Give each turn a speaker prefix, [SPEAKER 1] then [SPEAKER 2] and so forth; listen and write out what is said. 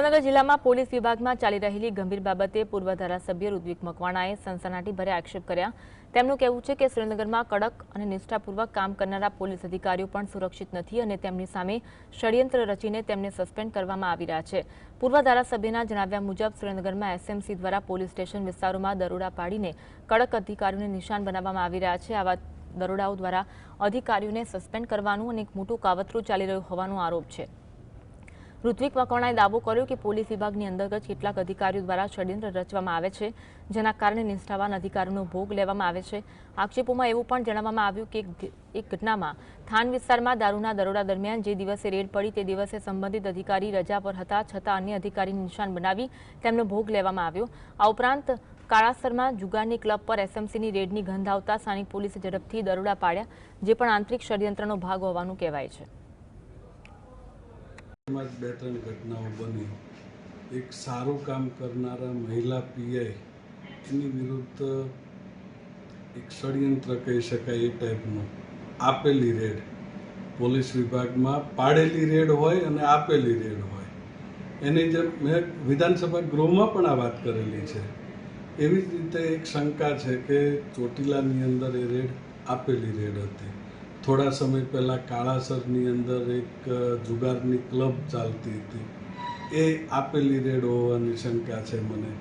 [SPEAKER 1] સુરેન્દ્રનગર જિલ્લામાં પોલીસ વિભાગમાં ચાલી રહેલી ગંભીર બાબતે પૂર્વ ધારાસભ્ય ઋત્વિક મકવાણાએ સનસનાટીભર્યા આક્ષેપ કર્યા. તેમનું કહેવું છે કે સુરેન્દ્રનગરમાં કડક અને નિષ્ઠાપૂર્વક કામ કરનારા પોલીસ અધિકારીઓ પણ સુરક્ષિત નથી અને તેમની સામે ષડયંત્ર રચીને તેમને સસ્પેન્ડ કરવામાં આવી રહ્યા છે. પૂર્વ ધારાસભ્યના જણાવ્યા મુજબ સુરેન્દ્રનગરમાં એસએમસી દ્વારા પોલીસ સ્ટેશન વિસ્તારોમાં દરોડા પાડીને કડક અધિકારીઓને નિશાન બનાવવામાં આવી રહ્યા છે. આવા દરોડાઓ દ્વારા અધિકારીઓને સસ્પેન્ડ કરવાનું અને એક મોટું કાવતરું ચાલી રહ્યું હોવાનો આરોપ છે. ઋત્વિક મકવાણાએ દાવો કર્યો કે પોલીસ વિભાગની અંતર્ગત કેટલાક અધિકારીઓ દ્વારા ષડયંત્ર રચવામાં આવે છે, જેના કારણે નિષ્ઠાવાન અધિકારીનો ભોગ લેવામાં આવે છે. આક્ષેપોમાં એવું પણ જણાવવામાં આવ્યું કે એક ઘટનામાં થાન વિસ્તારમાં દારૂના દરોડા દરમિયાન જે દિવસે રેડ પડી તે દિવસે સંબંધિત અધિકારી રજા પર હતા, છતાં અન્ય અધિકારીને નિશાન બનાવી તેમનો ભોગ લેવામાં આવ્યો. આ ઉપરાંત કાળાસરમાં જુગારની ક્લબ પર એસએમસીની રેડની ગંધ આવતા સ્થાનિક પોલીસે ઝડપથી દરોડા પાડ્યા, જે પણ આંતરિક ષડયંત્રનો ભાગ હોવાનું કહેવાય છે.
[SPEAKER 2] એમાં જ બે ત્રણ ઘટનાઓ બની. એક સારું કામ કરનારા મહિલા પીઆઈ, એની વિરુદ્ધ એક ષડયંત્ર કહી શકાય એ ટાઈપનું. આપેલી રેડ. પોલીસ વિભાગમાં પાડેલી રેડ હોય અને આપેલી રેડ હોય. એની જેમ મેં વિધાનસભા ગૃહમાં પણ આ વાત કરેલી છે. એવી જ રીતે એક શંકા છે કે ચોટીલાની અંદર એ રેડ આપેલી રેડ હતી. થોડા સમય પહેલાં કાળાસરની અંદર એક જુગારની ક્લબ ચાલતી હતી. એ આપેલી રેડ હોવાની શંકા છે મને.